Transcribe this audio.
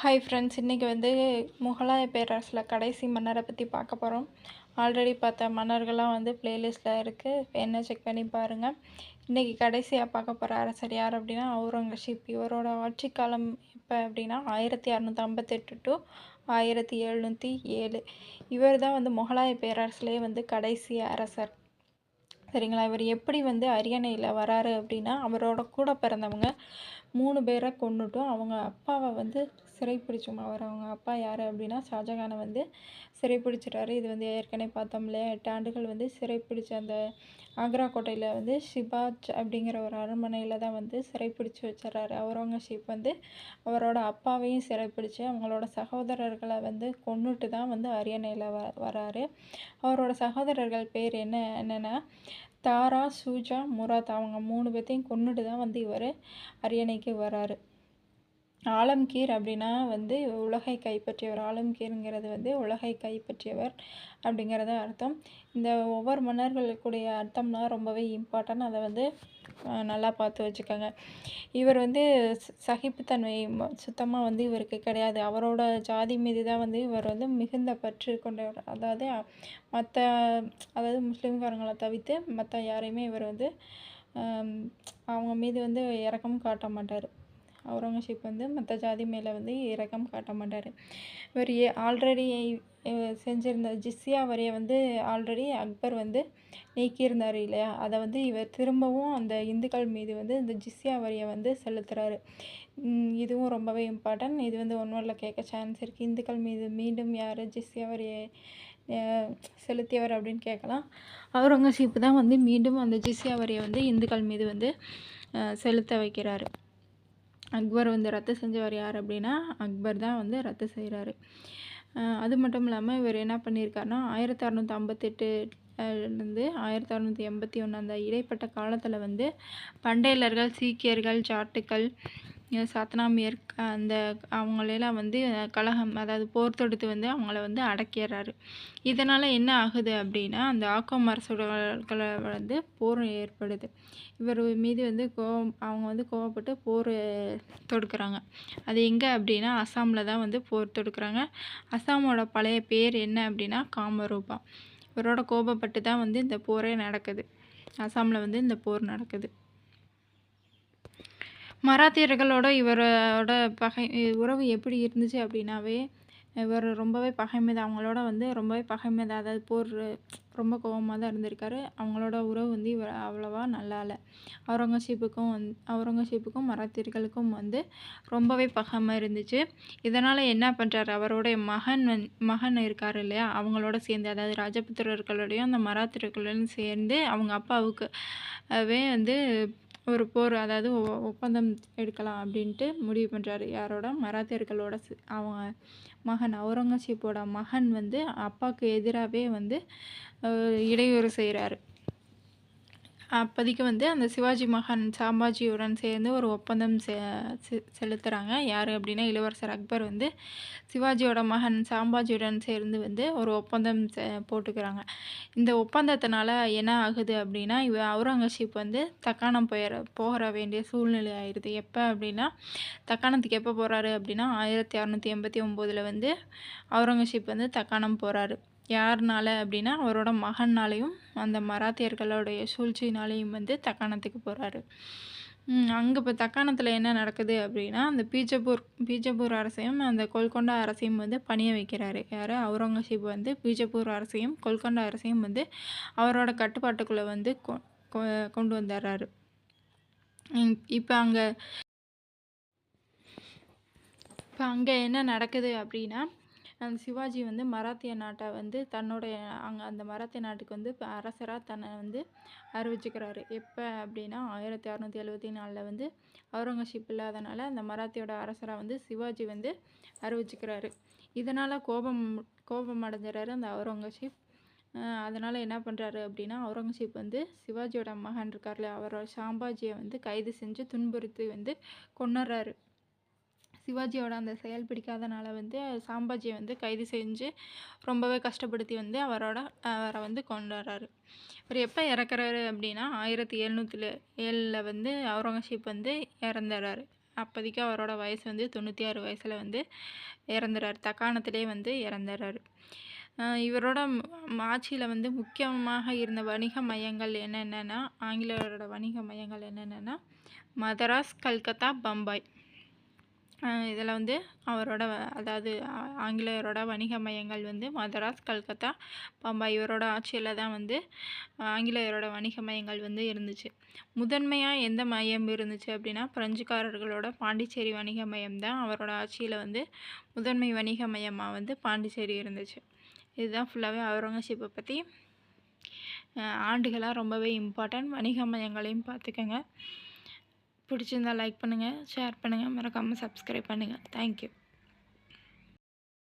Hi friends இன்றைக்கி வந்து முகலாய பேரரசில் கடைசி மன்னரை பற்றி பார்க்க போகிறோம் ஆல்ரெடி பார்த்த மன்னர்கள்லாம் வந்து ப்ளேலிஸ்ட்டில் இருக்குது என்ன செக் பண்ணி பாருங்கள் இன்றைக்கி கடைசியாக பார்க்க போகிற அரசர் யார் அப்படின்னா அவுரங்கசீப். இவரோட ஆட்சி காலம் எப்போ அப்படின்னா ஆயிரத்தி அறநூற்றி ஐம்பத்தெட்டு டு ஆயிரத்தி எழுநூற்றி ஏழு. இவர் தான் வந்து முகலாய பேரரசுலேயே வந்து கடைசி அரசர். சரிங்களா? இவர் எப்படி வந்து அரியணையில் வராரு அப்படின்னா அவரோட கூட பிறந்தவங்க மூணு பேரை கொண்டுட்டும் அவங்க அப்பாவை வந்து சிறைப்பிடிச்சோம் அவர் அவங்க அப்பா யார் அப்படின்னா ஷாஜகானை வந்து சிறைப்பிடிச்சிட்டாரு. இது வந்து ஏற்கனவே பார்த்தோம் இல்லையா? எட்டு ஆண்டுகள் வந்து சிறைப்பிடிச்ச அந்த ஆக்ரா கோட்டையில் வந்து ஷிபாஜ் அப்படிங்கிற ஒரு அரண்மனையில் தான் வந்து சிறைப்பிடிச்சு வச்சிடறாரு. அவுரங்கசீப் வந்து அவரோட அப்பாவையும் சிறைப்பிடிச்சு அவங்களோட சகோதரர்களை வந்து கொண்டுட்டு தான் வந்து அரியணையில் வ வராரு அவரோட சகோதரர்கள் பேர் என்ன என்னென்னா தாரா சூஜா முராத். அவங்க மூணு பேர்த்தையும் கொண்டுட்டு தான் வந்து இவர் அரியணைக்கு வராரு ஆலம்கீர் அப்படின்னா வந்து உலகை கைப்பற்றியவர். ஆலம்கீருங்கிறது வந்து உலகை கைப்பற்றியவர் அப்படிங்கிறத அர்த்தம். இந்த ஒவ்வொரு மன்னர்களுக்குடைய அர்த்தம்னா ரொம்பவே இம்பார்ட்டன்ட் அதை வந்து நல்லா பார்த்து வச்சுக்கோங்க. இவர் வந்து சகிப்புத்தன்மை சுத்தமாக வந்து இவருக்கு கிடையாது. அவரோட ஜாதி மீது தான் வந்து இவர் வந்து மிகுந்த பற்று கொண்டவர். அதாவது மற்ற அதாவது முஸ்லீம்காரங்களை தவிர்த்து மற்ற யாரையுமே இவர் வந்து அவங்க மீது வந்து இறக்கம் காட்ட மாட்டார். அவுரங்கசீப் வந்து மற்ற ஜாதி மேலே வந்து இரக்கம் காட்ட மாட்டார். இவர் ஏ ஆல்ரெடி செஞ்சிருந்த ஜிஸ்யா வரியை வந்து ஆல்ரெடி அக்பர் வந்து நீக்கியிருந்தார் இல்லையா? அதை வந்து இவர் திரும்பவும் அந்த இந்துக்கள் மீது வந்து இந்த ஜிஸ்யா வரியை வந்து செலுத்துகிறாரு இதுவும் ரொம்பவே இம்பார்ட்டன்ட் இது வந்து ஒன்றும் கேட்க சான்ஸ் இருக்குது இந்துக்கள் மீது மீண்டும் யார் ஜிஸ்யா வரியை செலுத்தியவர் அப்படின்னு கேட்கலாம். அவுரங்கசீப் தான் வந்து மீண்டும் அந்த ஜிஸ்யா வரியை வந்து இந்துக்கள் மீது வந்து செலுத்த வைக்கிறாரு. அக்பர் வந்து ரத்து செஞ்சவர் யார் அப்படின்னா அக்பர் தான் வந்து ரத்து செய்கிறாரு அது மட்டும் இல்லாமல் இவர் என்ன பண்ணியிருக்காருன்னா ஆயிரத்தி அறநூற்றி ஐம்பத்தெட்டு இருந்து ஆயிரத்தி அறநூற்றி எண்பத்தி ஒன்று அந்த இடைப்பட்ட காலத்தில் வந்து பண்டையலர்கள் சீக்கியர்கள் ஜாட்டுக்கள் சத்னாமியர் அந்த அவங்களெல்லாம் வந்து கலகம் அதாவது போர் தொடுத்து வந்து அவங்கள வந்து அடக்கிடுறாரு இதனால் என்ன ஆகுது அப்படின்னா அந்த ஆக்கம் அரசுகளை வந்து போர் ஏற்படுது. இவர் மீது வந்து கோவம் அவங்க வந்து கோவப்பட்டு போர் தொடுக்கிறாங்க. அது எங்கே அப்படின்னா அஸ்ஸாமில் தான் வந்து போர் தொடுக்கிறாங்க. அஸ்ஸாமோட பழைய பேர் என்ன அப்படின்னா காமரூபா. இவரோட கோபப்பட்டு தான் வந்து இந்த போரே நடக்குது. அஸ்ஸாமில் வந்து இந்த போர் நடக்குது. மராத்தியர்களோட இவரோட பகை உறவு எப்படி இருந்துச்சு அப்படின்னாவே இவர் ரொம்பவே பகைமை தான் அவங்களோட வந்து ரொம்பவே பகைமை தான் அதாவது போர் ரொம்ப கோபமாக தான் இருந்திருக்காரு. அவங்களோட உறவு வந்து இவர் அவ்வளோவா நல்லா இல்லை. அவுரங்கசீப்புக்கும் வந் அவுரங்கசீப்புக்கும் மராத்தியர்களுக்கும் வந்து ரொம்பவே பகைமை இருந்துச்சு. இதனால் என்ன பண்ணுறாரு அவரோடைய மகன் வந் மகன் இருக்கார் இல்லையா அவங்களோட சேர்ந்து அதாவது ராஜபுத்திரர்களோடையும் அந்த மராத்தியர்களோடையும் சேர்ந்து அவங்க அப்பாவுக்கு வந்து ஒரு போர் அதாவது ஒப்பந்தம் எடுக்கலாம் அப்படின்ட்டு முடிவு பண்ணுறாரு யாரோட? மராத்தியர்களோட அவங்க மகன் அவுரங்கசீப்போட மகன் வந்து அப்பாவுக்கு எதிராகவே வந்து இடையூறு செய்கிறாரு அப்போதைக்கு வந்து அந்த சிவாஜி மகான் சாம்பாஜியுடன் சேர்ந்து ஒரு ஒப்பந்தம் செ செலுத்துகிறாங்க யார் அப்படின்னா இளவரசர் அக்பர் வந்து சிவாஜியோட மகன் சாம்பாஜியுடன் சேர்ந்து வந்து ஒரு ஒப்பந்தம் போட்டுக்கிறாங்க. இந்த ஒப்பந்தத்தினால என்ன ஆகுது அப்படின்னா இவ அவுரங்கசீப் வந்து தக்காணம் போயிற போகிற வேண்டிய சூழ்நிலை ஆயிடுது. எப்போ அப்படின்னா தக்காணத்துக்கு எப்போ போகிறாரு அப்படின்னா ஆயிரத்தி அறநூற்றி எண்பத்தி ஒம்போதில் வந்து அவுரங்கசீப் வந்து தக்காணம் போகிறாரு யார்னால அப்படின்னா அவரோட மகன்னாலையும் அந்த மராத்தியர்களுடைய சூழ்ச்சினாலையும் வந்து தக்காணத்துக்கு போகிறாரு அங்கே இப்போ தக்காணத்தில் என்ன நடக்குது அப்படின்னா அந்த பீஜப்பூர் பீஜப்பூர் அரசையும் அந்த கொல்கொண்டா அரசையும் வந்து பணிய வைக்கிறாரு. யார்? அவுரங்கசீப் வந்து பீஜப்பூர் அரசையும் கொல்கொண்டா அரசையும் வந்து அவரோட கட்டுப்பாட்டுக்குள்ளே வந்து கொண்டு வந்துடுறாரு இப்போ அங்கே இப்போ அங்கே என்ன நடக்குது அப்படின்னா அந்த சிவாஜி வந்து மராத்திய நாட்டை வந்து தன்னுடைய அங்கே அந்த மராத்திய நாட்டுக்கு வந்து இப்போ அரசராக தன்னை வந்து அறிவிச்சுக்கிறாரு. எப்போ அப்படின்னா ஆயிரத்தி அறநூற்றி எழுபத்தி நாலில் வந்து அவுரங்கசீப் இல்லாதனால அந்த மராத்தியோட அரசராக வந்து சிவாஜி வந்து அறிவிச்சுக்கிறாரு. இதனால் கோபம் கோபம் அடைஞ்சிடறாரு அந்த அவுரங்கசீப். அதனால் என்ன பண்ணுறாரு அப்படின்னா அவுரங்கசீப் வந்து சிவாஜியோட மகன் இருக்கார்ல அவரோட சாம்பாஜியை வந்து கைது செஞ்சு துன்புறுத்தி வந்து கொண்டுறாரு சிவாஜியோட அந்த செயல் பிடிக்காதனால வந்து சாம்பாஜியை வந்து கைது செஞ்சு ரொம்பவே கஷ்டப்படுத்தி வந்து அவரோட அவரை வந்து கொண்டாடுறாரு இவர் எப்போ இறக்குறாரு அப்படின்னா ஆயிரத்தி எழுநூற்றில் ஏழில் வந்து அவுரங்கசீப் வந்து இறந்துடுறாரு அப்போதைக்கு அவரோட வயசு வந்து தொண்ணூற்றி ஆறு வயசில் வந்து இறந்துறாரு. தக்காணத்திலே வந்து இறந்துறாரு. இவரோட ஆட்சியில் வந்து முக்கியமாக இருந்த வணிக மையங்கள் என்னென்னன்னா ஆங்கிலேயரோட வணிக மையங்கள் என்னென்னா மதராஸ் கல்கத்தா பம்பாய். இதில் வந்து அவரோட அதாவது ஆங்கிலேயரோட வணிக மையங்கள் வந்து மதராஸ் கல்கத்தா பம்பாய் இவரோட ஆட்சியில் தான் வந்து ஆங்கிலேயரோட வணிக மையங்கள் வந்து இருந்துச்சு. முதன்மையாக எந்த மையம் இருந்துச்சு அப்படின்னா பிரெஞ்சுக்காரர்களோட பாண்டிச்சேரி வணிக மையம் தான் அவரோட ஆட்சியில் வந்து முதன்மை வணிக மையமாக வந்து பாண்டிச்சேரி இருந்துச்சு. இதுதான் ஃபுல்லாகவே அவுரங்கசீப்பை பற்றி ஆண்டுகளாக ரொம்பவே இம்பார்ட்டன்ட் வணிக மையங்களையும் பார்த்துக்கோங்க. பிடிச்சிருந்தா லைக் பண்ணுங்கள் ஷேர் பண்ணுங்கள் மறக்காமல் சப்ஸ்கிரைப் பண்ணுங்கள் தேங்க்யூ